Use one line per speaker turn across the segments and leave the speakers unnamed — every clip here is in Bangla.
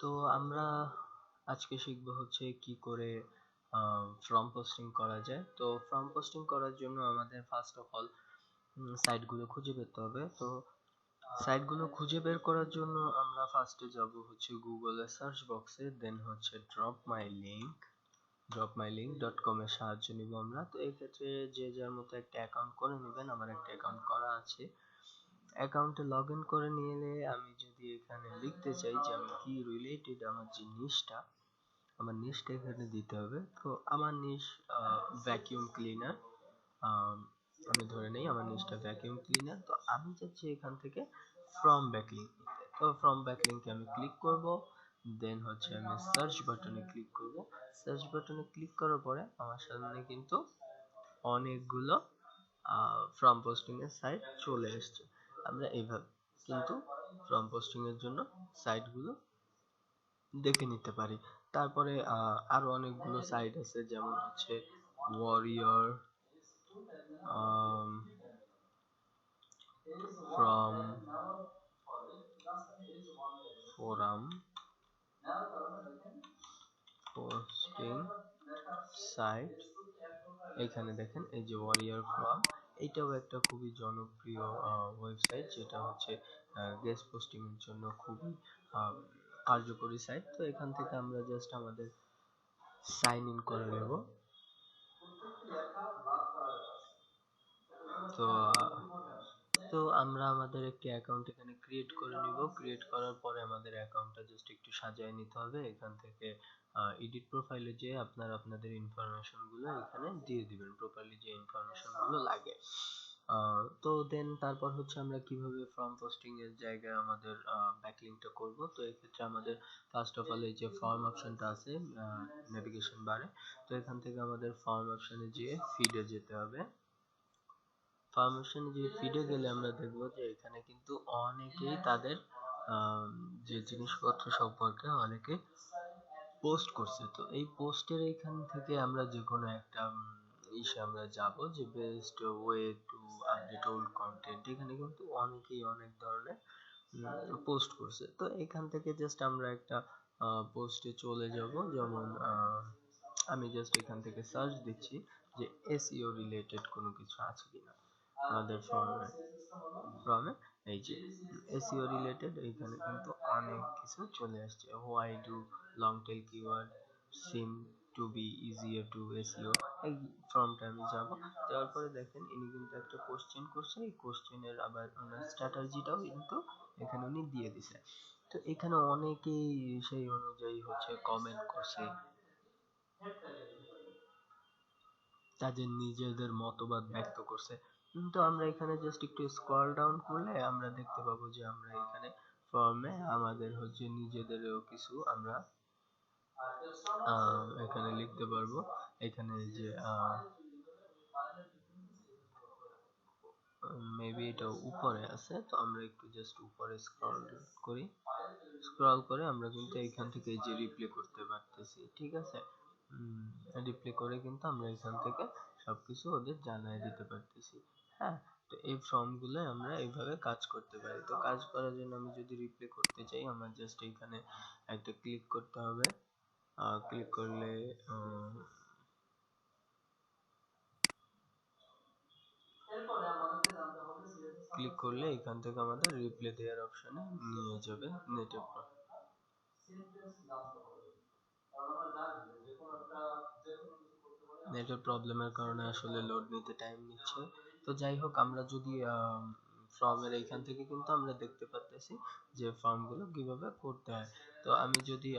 তো আমরা আজকে শিখব হচ্ছে কি করে ফর্ম পোস্টিং করা যায়। তো ফর্ম পোস্টিং করার জন্য আমাদের ফার্স্ট অফ অল সাইটগুলো খুঁজে পেতে হবে। তো সাইটগুলো খুঁজে বের করার জন্য আমরা ফার্স্টে যাব হচ্ছে গুগলে সার্চ বক্সে দেন হচ্ছে drop my link drop my link dot com এর সাহায্য নিব আমরা। তো এই ক্ষেত্রে যে যার মতো একটা অ্যাকাউন্ট করে নেবেন, আমার একটা অ্যাকাউন্ট করা আছে। অ্যাকাউন্টে লগ ইন করে নিলে আমি যদি এখানে লিখতে চাই যে আমি কি রিলেটেড আমার যে নিশটা আমার নিশটা এখানে দিতে হবে। তো আমার নিশ ভ্যাকিউম ক্লিনার আমি ধরে নেই আমার নিশটা ভ্যাকিউম ক্লিনার তো আমি চাচ্ছি এখান থেকে ফ্রম ব্যাকলিঙ্ক তো ফ্রম ব্যাকলিঙ্কে আমি ক্লিক করব দেন হচ্ছে আমি সার্চ বাটনে ক্লিক করব। সার্চ বাটনে ক্লিক করার পরে আমার সামনে কিন্তু অনেকগুলো ফ্রম পোস্টিং এর সাইট চলে এসছে। আমরা এইভাবে, কিন্তু ফর্ম পোস্টিং এর জন্য সাইটগুলো দেখে নিতে পারি। তারপরে আরও অনেকগুলো সাইট আছে, যেমন হচ্ছে warrior from forum posting site এখানে দেখেন, এই যে ওয়ারিয়র ফ্রম এটাও একটা খুবই জনপ্রিয় ওয়েবসাইট যেটা হচ্ছে গেস্ট পোস্টিং এর জন্য খুবই কার্যকরী সাইট তো এখান থেকে আমরা জাস্ট আমাদের সাইন ইন করে নেব। তো তো আমরা আমাদের একটি অ্যাকাউন্ট এখানে ক্রিয়েট করে নিব। ক্রিয়েট করার পরে আমাদের অ্যাকাউন্টটা জাস্ট একটু সাজিয়ে নিতে হবে। এখান থেকে এডিট প্রোফাইলে যে আপনারা, আপনাদের ইনফরমেশনগুলো এখানে দিয়ে দিবেন। প্রপারলি যে ইনফরমেশনগুলো লাগে। তো দেন তারপর হচ্ছে আমরা কীভাবে ফর্ম পোস্টিং এর জায়গায় আমাদের ব্যাকলিংটা করব? তো এক্ষেত্রে আমাদের ফার্স্ট অফ অল এই যে ফর্ম অপশনটা আছে নেভিগেশন বারে তো এখান থেকে আমাদের ফর্ম অপশনে গিয়ে ফিডে যেতে হবে। ফর্ম অপশনে গিয়ে ফিডে গেলে আমরা দেখব যে এখানে কিন্তু অনেকেই তাদের যে জিনিসপত্র সম্পর্কে অনেকে পোস্ট করছে। তো এই পোস্টের এখান থেকে আমরা যে কোনো একটা ইসে আমরা যাব যে best way to update old content এখানে কিন্তু অনেকেই অনেক ধরনের পোস্ট করছে। তো এখান থেকে জাস্ট আমরা একটা পোস্টে চলে যাব। যেমন আমি জাস্ট এখান থেকে সার্চ দিচ্ছি যে এসইও রিলেটেড কোনো কিছু আছে কিনা। আমাদের ফর্মে ফর্মে এই যে এসইও রিলেটেড এইখানে কিন্তু অনেক কিছু চলে আসছে। Why do long tail keyword seem to be easier to SEO এই ফর্মটা আমি যাব। যাওয়ার পরে দেখেন, ইনি কিন্তু একটা কোশ্চেন করছে। এই কোশ্চেনের আবার ওনার স্ট্র্যাটাজিটাও কিন্তু এখানে উনি দিয়ে দিছে। তো এখানে অনেকেই সেই অনুযায়ী হচ্ছে কমেন্ট করছে। তাদের নিজেদের মতবাদ ব্যক্ত করছে। কিন্তু আমরা এখানে জাস্ট একটু স্ক্রল ডাউন করলে আমরা দেখতে পাবো যে আমরা এখানে ফর্মে আমাদের হচ্ছে নিজেদেরও কিছু আমরা এখানে লিখতে পারব। এখানে যে মেবি এটা উপরে আছে, তো আমরা একটু জাস্ট উপরে স্ক্রল করি। স্ক্রল করে আমরা কিন্তু এখান থেকে যে রিপ্লে করতে পারতেছি, ঠিক আছে? রিপ্লে করে কিন্তু আমরা এখান থেকে সবকিছু ওদের জানাই দিতে পারতেছি। হ্যাঁ তো এই ফর্মগুলো আমরা এইভাবে কাজ করতে পারি। তো কাজ করার জন্য আমি যদি রিপ্লে করতে চাই, আমার জাস্ট এখানে একটা ক্লিক করতে হবে। ক্লিক করলে ক্লিক করলে এখান থেকে আমাদের রিপ্লে দেওয়ার অপশনে নিয়ে যাবে নেটের নেটের প্রবলেমের কারণে আসলে লোড নিতে টাইম নিচ্ছে। তো যাই হোক, আমরা যদি ফর্মের এইখান থেকে কিন্তু আমরা দেখতে পাচ্ছি যে ফর্মগুলো কীভাবে করতে হয়। তো আমি যদি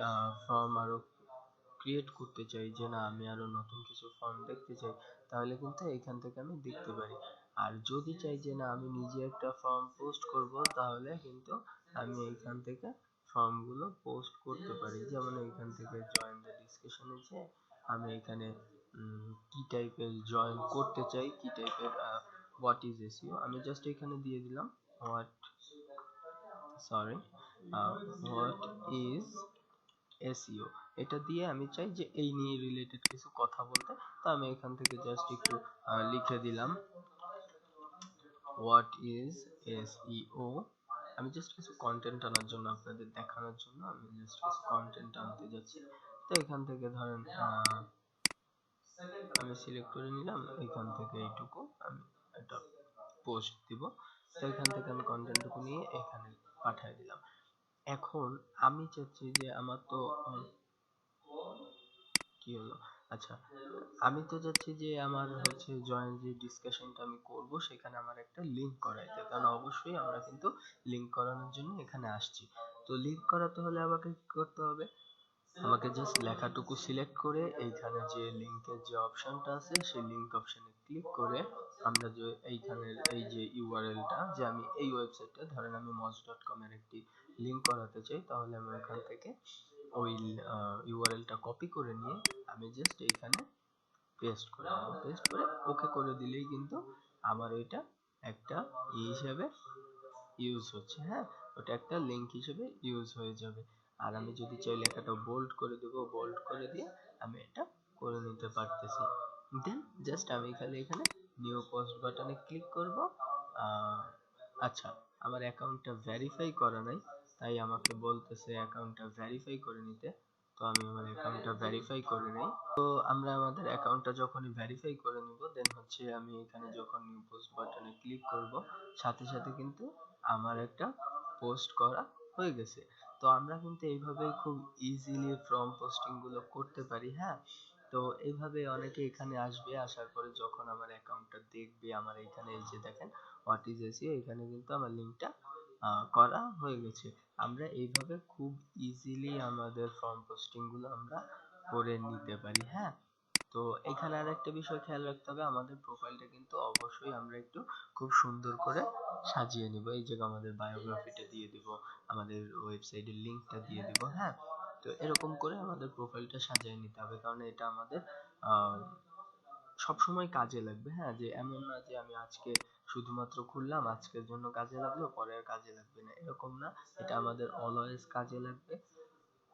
ফর্ম আরও ক্রিয়েট করতে চাই যে না, আমি আরও নতুন কিছু ফর্ম দেখতে চাই, তাহলে কিন্তু এখান থেকে আমি দেখতে পারি। আর যদি চাই যে না, আমি নিজে একটা ফর্ম পোস্ট করব, তাহলে কিন্তু আমি এইখান থেকে ফর্মগুলো পোস্ট করতে পারি। যেমন এইখান থেকে জয়েন দ্য ডিসকাশনে যে আমি এখানে কি টাইপের জয়েন করতে চাই, কি টাইপের হোয়াট ইজ এসইও আমি জাস্ট এখানে দিয়ে দিলাম what sorry what is SEO এটা দিয়ে আমি চাই যে এই নিয়ে রিলেটেড কিছু কথা বলতে। তো আমি এখান থেকে জাস্ট একটু লিখে দিলাম হোয়াট ইজ এসইও আমি জাস্ট কিছু কন্টেন্ট আনার জন্য আপনাদের দেখানোর জন্য, আমি জাস্ট কিছু কন্টেন্ট আনতে যাচ্ছি। তো এখান থেকে ধরেন আমি সিলেক্ট করে নিলাম, এখান থেকে এইটুকু আমি একটা পোস্ট দিব। তো এখান থেকে আমি কন্টেন্টটুকু নিয়ে এখানে পাঠিয়ে দিলাম। এখন আমি চাচ্ছি যে আমার তো কি হলো? আচ্ছা আমি তো চাচ্ছি যে আমার হচ্ছে জয়েন যে ডিসকাশনটা আমি করব, সেখানে আমার একটা লিংক করাইতে। কারণ অবশ্যই আমরা কিন্তু লিংক করানোর জন্য এখানে আসছি। তো লিংক করাতে হলে আমাকে কি করতে হবে? আমাকে জাস্ট লেখাটুকু সিলেক্ট করে এইখানে যে লিংকের যে অপশনটা আছে, সেই লিংক অপশনে ক্লিক করে আমরা যে এইখানের এই যে ইউআরএলটা যে আমি এই ওয়েবসাইটটা ধরেন আমি মজ ডট কম এর একটি লিংক করাতে চাই, তাহলে আমি এখান থেকে ওই ইউআরএলটা কপি করে নিয়ে আমি জাস্ট এইখানে পেস্ট করে দেবো পেস্ট করে ওকে করে দিলেই কিন্তু আমার ওইটা একটা ই হিসেবে ইউজ হচ্ছে হ্যাঁ? ওটা একটা লিংক হিসেবে ইউজ হয়ে যাবে। আর আমি যদি চাই লেখাটা বোল্ড করে দেব বোল্ড করে দিয়ে আমি এটা করে নিতে পারতেছি। দেন জাস্ট আমি খালি এখানে নিউ পোস্ট বাটনে ক্লিক করব। আচ্ছা আমার অ্যাকাউন্টটা ভেরিফাই করা নাই, তাই আমাকে বলতেছে অ্যাকাউন্টটা ভেরিফাই করে নিতে। তো আমি আমার অ্যাকাউন্টটা ভেরিফাই করে নেই। তো আমরা আমাদের অ্যাকাউন্টটা যখনই ভেরিফাই করে নিব দেন হচ্ছে আমি এখানে যখন নিউ পোস্ট বাটনে ক্লিক করব, সাথে সাথে কিন্তু আমার একটা পোস্ট করা হয়ে গেছে। তো আমরা কিন্তু এইভাবেই খুব ইজিলি ফর্ম পোস্টিংগুলো করতে পারি হ্যাঁ? তো এইভাবে অনেকে এখানে আসবে, আসার পরে যখন আমার অ্যাকাউন্টটা দেখবে, আমার এখানে এই যে দেখেন হোয়াট ইজ এসিও এখানে কিন্তু আমার লিঙ্কটা করা হয়ে গেছে। আমরা এইভাবে খুব ইজিলি আমাদের ফর্ম পোস্টিংগুলো আমরা করে নিতে পারি হ্যাঁ? তো এখানে আর একটা বিষয় খেয়াল রাখতে হবে, আমাদের প্রোফাইলটা কিন্তু অবশ্যই আমরা একটু খুব সুন্দর করে সাজিয়ে নিব। এই যে আমাদের বায়োগ্রাফিটা দিয়ে দিব, আমাদের ওয়েবসাইটের লিংকটা দিয়ে দিব হ্যাঁ? তো এরকম করে আমাদের প্রোফাইলটা সাজিয়ে নিতে হবে, কারণ এটা আমাদের সব সময় কাজে লাগবে হ্যাঁ? যে এমন না যে আমি আজকে শুধুমাত্র খুললাম, আজকের জন্য কাজে লাগল, পরে আর কাজে লাগবে না, এরকম না। এটা আমাদের অলওয়েজ কাজে লাগবে।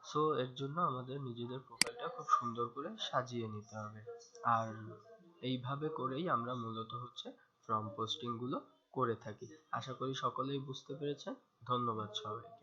সো এর জন্য আমাদের নিজেদের প্রোফাইলটা খুব সুন্দর করে সাজিয়ে নিতে হবে। আর এইভাবে করেই আমরা মূলত হচ্ছে ফর্ম পোস্টিংগুলো করে থাকি। আশা করি সকলেই বুঝতে পেরেছেন। ধন্যবাদ সবাইকে।